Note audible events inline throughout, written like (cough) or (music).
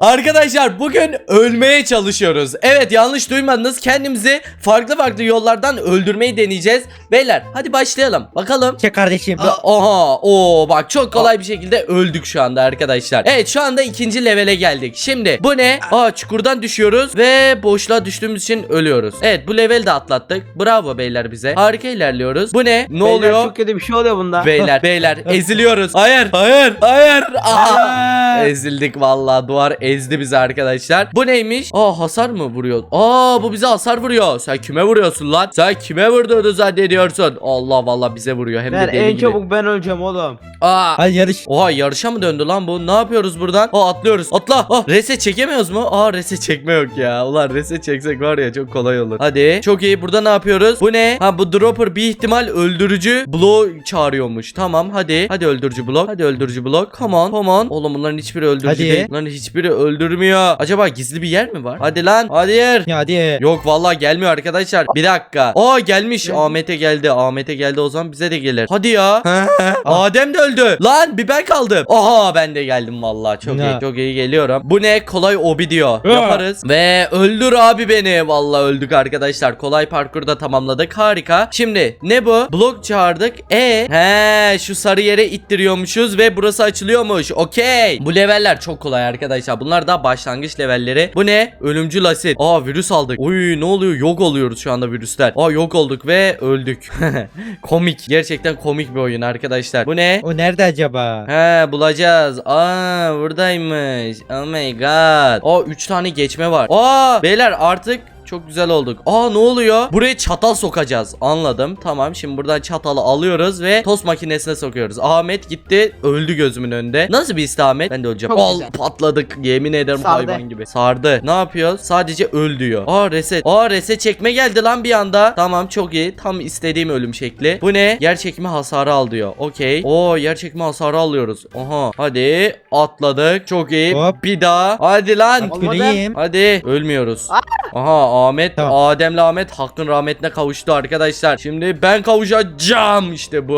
Arkadaşlar bugün ölmeye çalışıyoruz. Evet yanlış duymadınız. Kendimizi farklı farklı yollardan öldürmeyi deneyeceğiz. Beyler hadi başlayalım. Bakalım. Çek kardeşim. Ve- Oha o bak çok kolay bir şekilde öldük şu anda arkadaşlar. Evet şu anda ikinci levele geldik. Şimdi bu ne? Aa çukurdan düşüyoruz ve boşluğa düştüğümüz için ölüyoruz. Evet bu leveli de atlattık. Bravo beyler bize. Harika ilerliyoruz. Bu ne? Ne Beyler, oluyor? Çok kötü bir şey oluyor bunda. Beyler (laughs) beyler eziliyoruz. Hayır hayır hayır. Aha. Ezildik vallahi duvar ezdi bizi arkadaşlar. Bu neymiş? Aa hasar mı vuruyor? Aa bu bize hasar vuruyor. Sen kime vuruyorsun lan? Sen kime vurduğunu zannediyorsun? Allah vallahi bize vuruyor hem de Ben deli en gibi. çabuk ben öleceğim oğlum. Aa. Hadi yarış. Oha yarışa mı döndü lan bu? Ne yapıyoruz buradan? Aa atlıyoruz. Atla. Aa reset çekemiyoruz mu? Aa reset çekme yok ya. Ulan reset çeksek var ya çok kolay olur. Hadi. Çok iyi. Burada ne yapıyoruz? Bu ne? Ha bu dropper bir ihtimal öldürücü bloğu çağırıyormuş. Tamam hadi. Hadi öldürücü blok. Hadi öldürücü blok. Come on. Come on. Oğlum bunların hiçbiri öldürücü Hadi. değil. Bunların hiçbiri öldürmüyor. Acaba gizli bir yer mi var? Hadi lan. Hadi yer. Ya hadi. Yok vallahi gelmiyor arkadaşlar. Bir dakika. Aa gelmiş. Ahmet'e geldi. Ahmet'e geldi o zaman bize de gelir. Hadi ya. (laughs) Adem de öldü. Lan bir ben kaldım. Aha ben de geldim vallahi. Çok Ne? iyi. Çok iyi geliyorum. Bu ne? Kolay obi diyor. Yaparız. Ve öldür abi beni. Vallahi öldük arkadaşlar. Kolay parkurda tamamladık. Harika. Şimdi ne bu? Blok çağırdık. E he şu sarı yere ittiriyormuşuz ve burası açılıyormuş. Okey. Bu leveller çok kolay arkadaşlar. Bunlar daha başlangıç levelleri. Bu ne? Ölümcül asit. Aa virüs aldık. Uy ne oluyor? Yok oluyoruz şu anda virüsler. Aa yok olduk ve öldük. (laughs) komik. Gerçekten komik bir oyun arkadaşlar. Bu ne? O nerede acaba? He bulacağız. Aa buradaymış. Oh my god. Aa 3 tane geçme var. Aa beyler artık çok güzel olduk. Aa ne oluyor? Buraya çatal sokacağız. Anladım. Tamam şimdi buradan çatalı alıyoruz ve tost makinesine sokuyoruz. Ahmet gitti öldü gözümün önünde. Nasıl bir Ahmet? Ben de öleceğim. Çok Al güzel. patladık. Yemin ederim Sardı. hayvan gibi. Sardı. Ne yapıyoruz? Sadece öl diyor. Aa reset. Aa reset çekme geldi lan bir anda. Tamam çok iyi. Tam istediğim ölüm şekli. Bu ne? Yer çekimi hasarı al diyor. Okey. Oo yer çekimi hasarı alıyoruz. Aha. Hadi atladık. Çok iyi. Hop. Bir daha. Hadi lan. Olmadı. Hadi ölmüyoruz. Aha Ahmet Tamam. Adem'le Ahmet hakkın rahmetine kavuştu arkadaşlar. Şimdi ben kavuşacağım işte bu.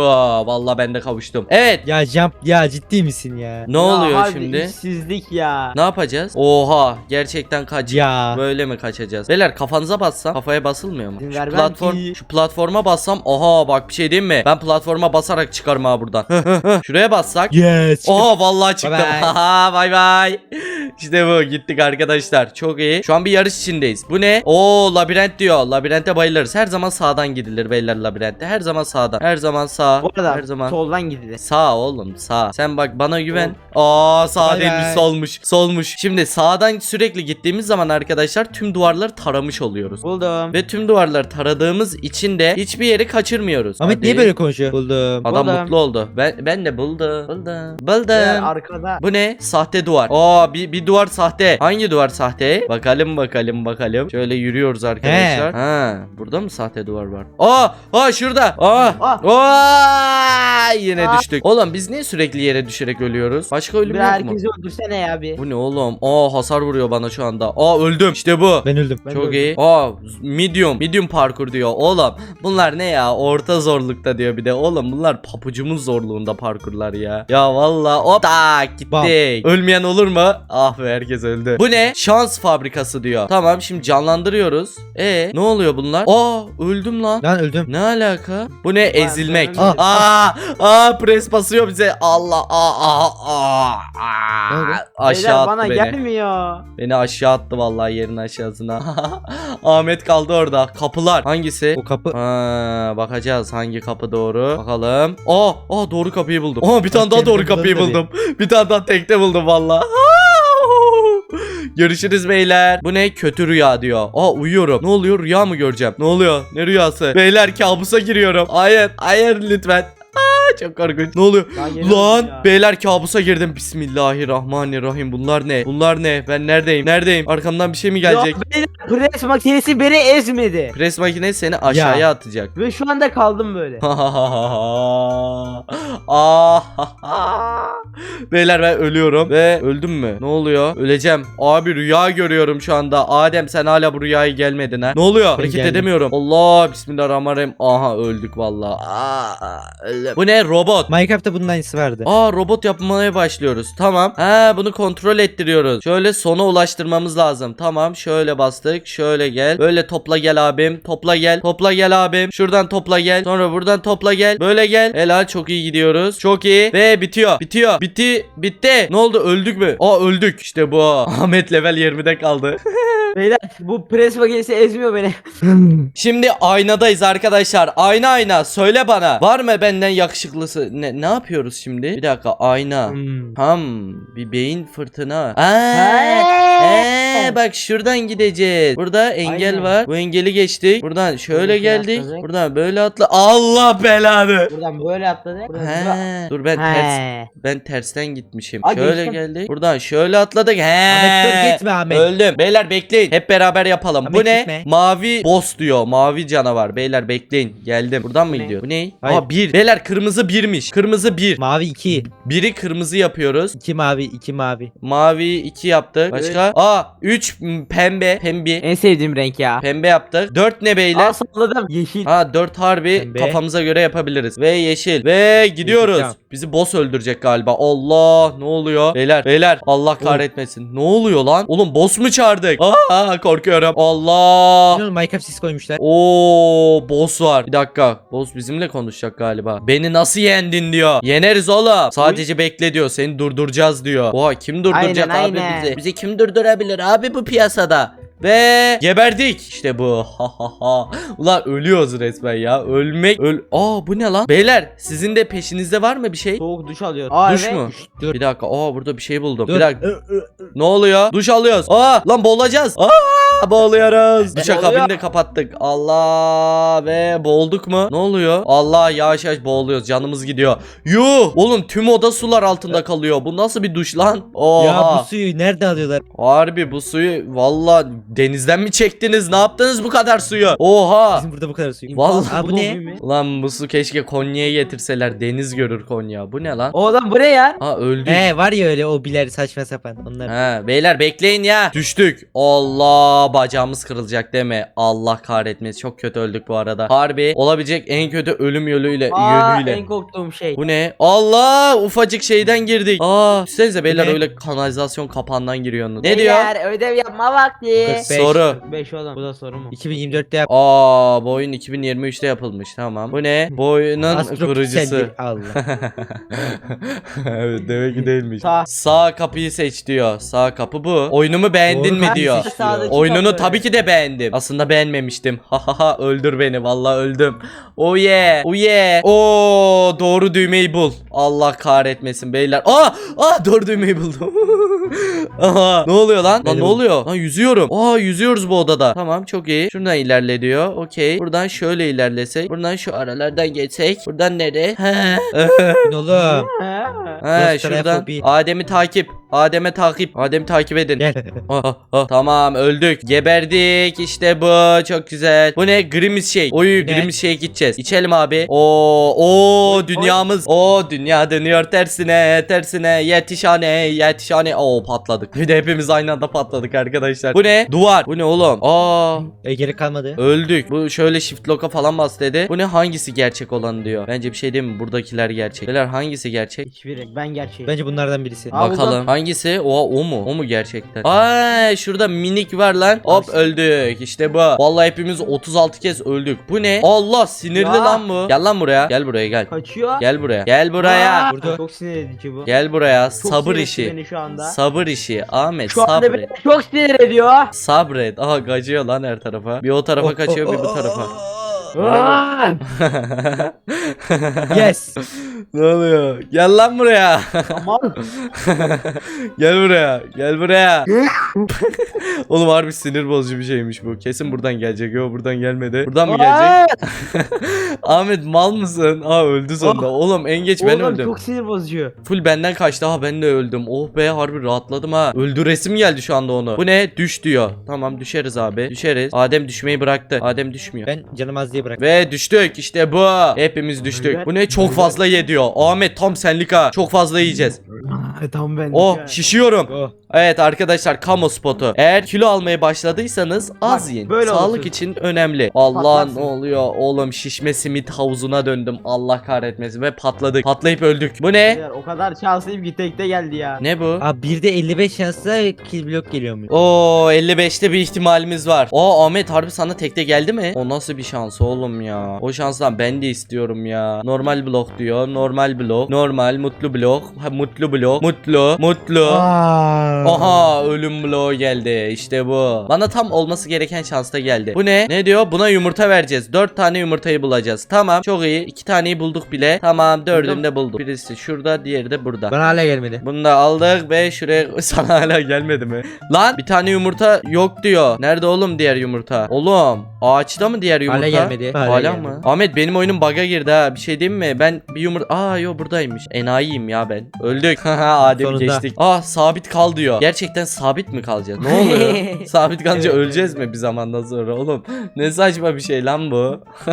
Vallahi ben de kavuştum. Evet. Ya jump ya ciddi misin ya? Ne Ya oluyor şimdi? işsizlik ya. Ne yapacağız? Oha gerçekten kaç. Ya. Böyle mi kaçacağız? Beyler kafanıza bassam kafaya basılmıyor mu? Şu platform ki. şu platforma bassam oha bak bir şey diyeyim mi? Ben platforma basarak çıkarım ha buradan. (laughs) Şuraya bassak. Yes. Oha vallahi çıktım. Bye bye. (laughs) Bay bay. İşte bu gittik arkadaşlar. Çok iyi. Şu an bir yarış içindeyiz. Bu ne? Oo labirent diyor. Labirente bayılırız. Her zaman sağdan gidilir beyler labirentte. Her zaman sağdan. Her zaman sağ. Bu arada Her zaman. soldan gidilir. Sağ oğlum sağ. Sen bak bana güven. Aa sağ Bay değilmiş solmuş. Solmuş. Şimdi sağdan sürekli gittiğimiz zaman arkadaşlar tüm duvarları taramış oluyoruz. Buldum. Ve tüm duvarları taradığımız için de hiçbir yeri kaçırmıyoruz. Ahmet Hadi. niye böyle konuşuyor? Buldum. Adam Buldum. mutlu oldu. Ben ben de buldum. Buldum. Buldum. arkada. Bu ne? Sahte duvar. Aa bir, bir duvar sahte. Hangi duvar sahte? Bakalım bakalım bakalım. Şöyle yürüyoruz arkadaşlar. Ha, burada mı sahte duvar var? Aa, aa şurada. Aa. Ah. Aa, yine Ah. düştük. Oğlum biz niye sürekli yere düşerek ölüyoruz? Başka ölüm Bir yok mu? herkesi öldürsene ya bir. Bu ne oğlum? Aa hasar vuruyor bana şu anda. Aa öldüm. İşte bu. Ben öldüm. Ben Çok öldüm. iyi. Aa medium. Medium parkur diyor. Oğlum bunlar ne ya? Orta zorlukta diyor bir de. Oğlum bunlar papucumun zorluğunda parkurlar ya. Ya valla hop tak gittik. Bam. Ölmeyen olur mu? Ah be herkes öldü. Bu ne? Şans fabrikası diyor. Tamam şimdi canlandırıyoruz. E ne oluyor bunlar? Aa öldüm lan. Lan öldüm. Ne alaka? Bu ne? Ezilmek. Aa, aa pres basıyor bize. Allah. Aa, aa, aa, aa. Aşağı Beyler attı bana beni. gelmiyor. Beni aşağı attı vallahi yerin aşağısına. (laughs) Ahmet kaldı orada. Kapılar hangisi? O kapı. Ha, bakacağız hangi kapı doğru. Bakalım. Aa, aa doğru kapıyı buldum. Aa bir tane daha doğru kapıyı buldum. Bir tane daha tekte buldum vallahi. (laughs) Görüşürüz beyler. Bu ne? Kötü rüya diyor. Aa uyuyorum. Ne oluyor? Rüya mı göreceğim? Ne oluyor? Ne rüyası? Beyler kabusa giriyorum. Hayır, hayır lütfen. Çok korkunç. Ne oluyor? Lan ya. beyler kabusa girdim. Bismillahirrahmanirrahim. Bunlar ne? Bunlar ne? Ben neredeyim? Neredeyim? Arkamdan bir şey mi gelecek? Yok, beyler, pres makinesi beni ezmedi. Pres makine seni aşağıya atacak. Ve şu anda kaldım böyle. (laughs) Ah. Beyler ben ölüyorum ve öldüm mü? Ne oluyor? Öleceğim. Abi rüya görüyorum şu anda. Adem sen hala bu rüyaya gelmedin ha. Ne oluyor? Hareket edemiyorum. Allah bismillahirrahmanirrahim. Aha öldük vallahi. Aa, öldüm. Bu ne? Robot. Minecraft'ta bunun aynısı vardı. Aa robot yapmaya başlıyoruz. Tamam. Ha bunu kontrol ettiriyoruz. Şöyle sona ulaştırmamız lazım. Tamam şöyle bastık. Şöyle gel. Böyle topla gel abim. Topla gel. Topla gel abim. Şuradan topla gel. Sonra buradan topla gel. Böyle gel. Helal çok iyi gidiyoruz. Çok iyi. Ve bitiyor. Bitiyor. Bitti. Bitti. Ne oldu öldük mü? Aa öldük. İşte bu. (laughs) Ahmet level 20'de kaldı. (laughs) Beyler bu pres makinesi ezmiyor beni. (laughs) Şimdi aynadayız arkadaşlar. Ayna ayna söyle bana. Var mı benden yakışıklısı? Ne, ne yapıyoruz şimdi? Bir dakika ayna. Hmm. Tam bir beyin fırtına. Aa, ee, bak şuradan gideceğiz. Burada engel Aynen. var. Bu engeli geçtik. Buradan şöyle Buradan geldik. atladık. Buradan böyle atla. Allah belanı. Buradan böyle atladı. Buradan He. Dur ben ters He. ben tersten gitmişim. Aa, şöyle geçtim. geldik. Buradan şöyle atladık. He. Ahmet dur gitme Ahmet. Öldüm. Beyler bekleyin. Hep beraber yapalım. Bu Ahmet ne? gitme. Mavi boss diyor. Mavi canavar. Beyler bekleyin. Geldim. Buradan mı Bu ne? gidiyor? Bu ne? Hayır. Aa bir. Beyler kırmızı birmiş. Kırmızı bir. Mavi 2. Biri kırmızı yapıyoruz. 2 mavi 2 mavi. Mavi 2 yaptık. Başka? Aa 3 pembe. Pembe. En sevdiğim renk ya. Pembe yaptık. 4 ne beyler? Aa salladım. Yeşil. Ha 4 harbi Pembe. kafamıza göre yapabiliriz. Ve yeşil. Ve gidiyoruz. Yeşil, tamam. Bizi boss öldürecek galiba. Allah ne oluyor? Beyler beyler Allah kahretmesin. Ne oluyor lan? Oğlum boss mu çağırdık? Aa korkuyorum. Allah. Oğlum Minecraft sis koymuşlar. Oo boss var. Bir dakika. Boss bizimle konuşacak galiba. Beni nasıl yendin diyor. Yeneriz oğlum. Sadece bekle diyor. Seni durduracağız diyor. Oha kim durduracak Aynen, abi aynen. bizi? Bizi kim durdurabilir abi bu piyasada? Ve geberdik. İşte bu. (laughs) Ha ha ha. Ulan ölüyoruz resmen ya. Ölmek öl. Aa bu ne lan? Beyler sizin de peşinizde var mı bir şey? Soğuk duş alıyor. Aa, Duş evet. mu? Dur. Bir dakika. Aa burada bir şey buldum. Dur. Bir dakika. Ne oluyor? Duş alıyoruz. Aa lan boğulacağız. Aa boğuluyoruz. (laughs) Duş Boğuluyor. akabini de kapattık. Allah ve boğulduk mu? Ne oluyor? Allah yavaş yavaş boğuluyoruz. Canımız gidiyor. Yuh! Oğlum tüm oda sular altında kalıyor. Bu nasıl bir duş lan? Oha. Ya bu suyu nereden alıyorlar? Harbi bu suyu valla denizden mi çektiniz? Ne yaptınız bu kadar suyu? Oha. Bizim burada bu kadar suyu. Vallahi Aa bu ne? Lan bu su keşke Konya'ya getirseler. Deniz görür Konya. Bu ne lan? Oğlum bu ne ya? Ha öldük. He var ya öyle o biler saçma sapan onlar. Ha, beyler bekleyin ya. Düştük. Allah bacağımız kırılacak deme. Allah kahretmesin. Çok kötü öldük bu arada. Harbi olabilecek en kötü ölüm yoluyla Aa yönüyle. en korktuğum şey. Bu ne? Allah ufacık şeyden girdik. Aa düşünsenize beyler ne? öyle kanalizasyon kapağından giriyorsunuz. Ne diyor? Beyler, ödev yapma vakti. 45. Soru. 5 oğlum. Bu da soru mu? 2024'te yap. Aa bu oyun 2023'te yapılmış tamam. Bu ne? Bu oyunun kurucusu. Allah. (laughs) evet demek ki değilmiş. Sağ. Sağ kapıyı seç diyor. Sağ kapı bu. Oyunumu beğendin Doğru mi diyor. seç Sağdaki Oyununu kapı. tabii ki de beğendim. Aslında beğenmemiştim. Ha ha ha öldür beni vallahi öldüm. Oh yeah. Oh yeah. Oo doğru düğmeyi bul. Allah kahretmesin beyler. Aa! Aa doğru düğmeyi buldum. (laughs) Aha ne oluyor lan? Lan ne oluyor? Lan yüzüyorum. Aa yüzüyoruz bu odada. Tamam çok iyi. Şuradan ilerle diyor. Okey. Buradan şöyle ilerlesek. Buradan şu aralardan geçsek. Buradan nereye? He. Ne oğlum? He şuradan. Adem'i takip. Adem'e takip. Adem'i takip edin. Gel. (laughs) Ah, ah, ah. Tamam öldük. Geberdik. İşte bu. Çok güzel. Bu ne? Grimis şey. Oy? Grimis şeye gideceğiz. İçelim abi. Oo, o dünyamız. O dünya dönüyor tersine, tersine. Yetişhane, yetişhane. Oo patladık. Bir de hepimiz aynı anda patladık arkadaşlar. Bu ne? Duvar. Bu ne oğlum? Aa, E, geri kalmadı. öldük. Bu şöyle shift lock'a falan bas dedi. Bu ne? Hangisi gerçek olan diyor. Bence bir şey değil mi? Buradakiler gerçek. Beyler hangisi gerçek? Hiçbiri. Ben gerçeğim. Bence bunlardan birisi. Aa, Bakalım. buldum. Hangisi? O o mu? O mu gerçekten? Ay şurada minik var lan. Hop öldük. İşte bu. Vallahi hepimiz 36 kez öldük. Bu ne? Allah sinirli Ya. lan bu. Gel lan buraya. Gel buraya gel. Kaçıyor. Gel buraya. Gel buraya. Aa, Burada. Çok sinir edici bu. Gel buraya. Çok Sabır sinir işi. beni şu anda. Sabır işi. Ahmet Şu anda beni sabret. çok sinir ediyor. Sabret. Aha kaçıyor lan her tarafa. Bir o tarafa Oh, kaçıyor oh, bir bu oh, tarafa. Yes. (laughs) ne oluyor? Gel lan buraya. Aman. (laughs) Gel buraya. Gel buraya. (laughs) Oğlum harbi sinir bozucu bir şeymiş bu. Kesin buradan gelecek. Yo buradan gelmedi. Buradan mı gelecek? Ahmet mal mısın? Aa öldü sonunda. Oğlum en geç ben Oğlum öldüm. çok sinir bozucu. Full benden kaçtı. Ha ben de öldüm. Oh be harbi rahatladım ha. Öldü resim geldi şu anda onu. Bu ne? Düş diyor. Tamam düşeriz abi. Düşeriz. Adem düşmeyi bıraktı. Adem düşmüyor. Ben canım az diye bırak. Ve düştük işte bu. Hepimiz düştük. Bu ne? Çok fazla ye diyor. Ahmet tam senlik ha. Çok fazla yiyeceğiz. Tam ben. Oh şişiyorum. Oh. Evet arkadaşlar kamu spotu. Eğer kilo almaya başladıysanız az Bak, yiyin. böyle Sağlık olsun. için önemli. Allah Patlarsın. ne oluyor oğlum şişme simit havuzuna döndüm. Allah kahretmesin ve patladık. Patlayıp öldük. Bu ne? O kadar şanslıyım ki tekte geldi ya. Ne bu? Abi bir de 55 şansla kill block geliyormuş. Oo 55'te bir ihtimalimiz var. Aa Ahmet harbi sana tekte geldi mi? O nasıl bir şans oğlum ya? O şansdan ben de istiyorum ya. Normal blok diyor. Normal blok. Normal mutlu blok. Ha, mutlu blok. Mutlu. Mutlu. Aa. Aha ölüm bloğu geldi işte bu. Bana tam olması gereken şansta geldi. Bu ne? Ne diyor? Buna yumurta vereceğiz. 4 tane yumurtayı bulacağız. Tamam çok iyi. 2 taneyi bulduk bile. Tamam dördünü de bulduk. Birisi şurada diğeri de burada. Bana hala gelmedi. Bunu da aldık ve şuraya (laughs) sana hala gelmedi mi? Lan bir tane yumurta yok diyor. Nerede oğlum diğer yumurta? Oğlum ağaçta mı diğer yumurta? Hala gelmedi. Hala, Hala mı? Ahmet benim oyunum bug'a girdi ha. Bir şey diyeyim mi? Ben bir yumurta... Aa yo buradaymış. Enayiyim ya ben. Öldük. (laughs) Adem'i Sonunda. geçtik. Ah sabit kal diyor. Gerçekten sabit mi kalacağız? Ne oluyor? (laughs) sabit kalınca öleceğiz mi bir zamandan sonra oğlum? Ne saçma bir şey lan bu. (laughs)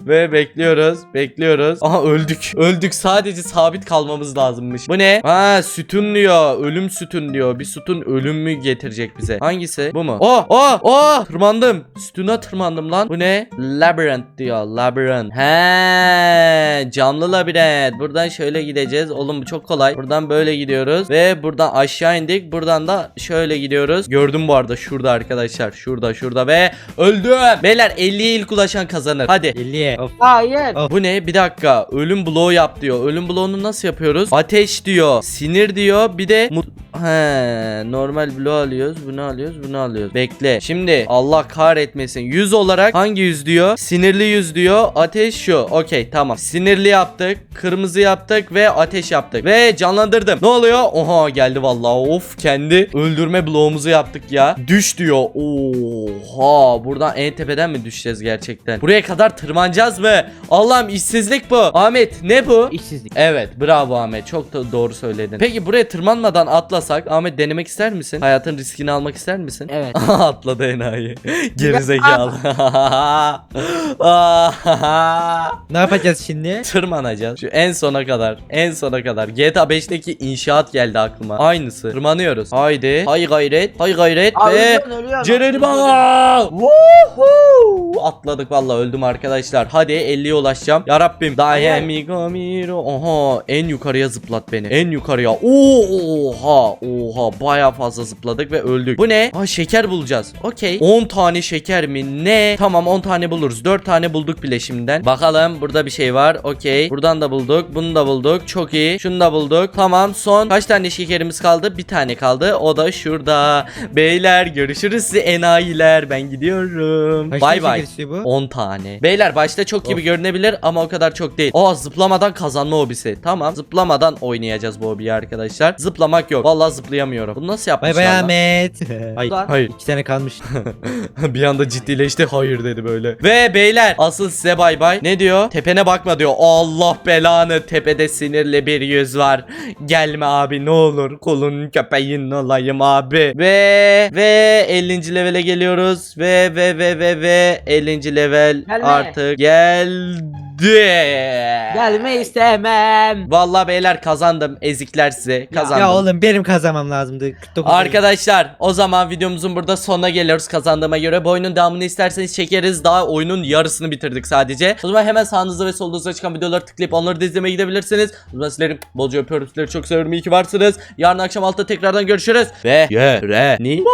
(laughs) Ve bekliyoruz. Bekliyoruz. Aha öldük. Öldük. Sadece sabit kalmamız lazımmış. Bu ne? Ha sütun diyor. Ölüm sütun diyor. Bir sütun ölüm mü getirecek bize? Hangisi? Bu mu? Oh oh oh. Tırmandım. Sütuna tırmandım lan. Bu ne? Labirent diyor. Labirent. He, camlı labirent. Buradan şöyle gideceğiz. Oğlum bu çok kolay. Buradan böyle gidiyoruz ve buradan aşağı indik. Buradan da şöyle gidiyoruz. Gördüm bu arada şurada arkadaşlar. Şurada şurada ve öldüm. Beyler 50'ye ilk ulaşan kazanır. Hadi. 50'ye. Of. Hayır. Of. Bu ne? Bir dakika. Ölüm bloğu yap diyor. Ölüm bloğunu nasıl yapıyoruz? Ateş diyor. Sinir diyor. Bir de mut He, normal bloğu alıyoruz. Bunu alıyoruz. Bunu alıyoruz. Bekle. Şimdi Allah kahretmesin. Yüz olarak hangi yüz diyor? Sinirli yüz diyor. Ateş şu. Okey tamam. Sinirli yaptık. Kırmızı yaptık ve ateş yaptık. Ve canlandırdım. Ne oluyor? Oha geldi vallahi. Of kendi öldürme bloğumuzu yaptık ya. Düş diyor. Oha. Buradan en tepeden mi düşeceğiz gerçekten? Buraya kadar tırmanacağız mı? Allah'ım işsizlik bu. Ahmet ne bu? İşsizlik. Evet bravo Ahmet çok da doğru söyledin. Peki buraya tırmanmadan atlasak Ahmet denemek ister misin? Hayatın riskini almak ister misin? Evet. (laughs) Atladı enayi. (laughs) Gerizekalı. (laughs) Ne yapacağız şimdi? Tırmanacağız. Şu en sona kadar. En sona kadar. GTA 5'teki inşaat geldi aklıma. Aynısı. Tırmanıyoruz. Haydi. Hay gayret. Hay gayret. Aa, Ve. Cereli bak. Woohoo! Atladık valla öldüm arkadaşlar. Hadi 50'ye ulaşacağım. Ya Rabbim. Daye mi gamiro. Oha en yukarıya zıplat beni. En yukarıya. Oha. Oha baya fazla zıpladık ve öldük. Bu ne? Aa şeker bulacağız. Okey. 10 tane şeker mi? Ne? Tamam 10 tane buluruz. 4 tane bulduk bile şimdiden. Bakalım burada bir şey var. Okey. Buradan da bulduk. Bunu da bulduk. Çok iyi. Şunu da bulduk. Tamam son kaç tane şekerimiz kaldı? Bir tane kaldı. O da şurada. (laughs) Beyler görüşürüz size enayiler. Ben gidiyorum. Kaç Bay bay. şeker istiyor bu? 10 tane. Beyler başta çok gibi görünebilir ama o kadar çok değil. Aa zıplamadan kazanma hobisi. Tamam zıplamadan oynayacağız bu hobiyi arkadaşlar. Zıplamak yok. Vallahi zıplayamıyorum. Bunu nasıl Bay yapmışlar bay lan? Ahmet. (laughs) Hayır. Ulan. Hayır. İki tane kalmış. (laughs) bir anda ciddileşti. Hayır dedi böyle. Ve beyler asıl size bay bay. Ne diyor? Tepene bakma diyor. Allah belanı. Tepede sinirli bir yüz var. Gelme abi ne olur. Kulun köpeğin olayım abi. Ve ve 50. levele geliyoruz. Ve ve ve ve ve 50. level Gelme. artık geldi. Gelme istemem. Vallahi beyler kazandım. Ezikler size. Kazandım. ya oğlum benim kazanmam lazımdı. 49 Arkadaşlar o zaman videomuzun burada sonuna geliyoruz kazandığıma göre. Bu oyunun devamını isterseniz çekeriz. Daha oyunun yarısını bitirdik sadece. O zaman hemen sağınızda ve solunuzda çıkan videoları tıklayıp onları da izlemeye gidebilirsiniz. O zaman sizleri bolca öpüyorum. Sizleri çok seviyorum. İyi ki varsınız. Yarın akşam altta tekrardan görüşürüz. Ve yere ni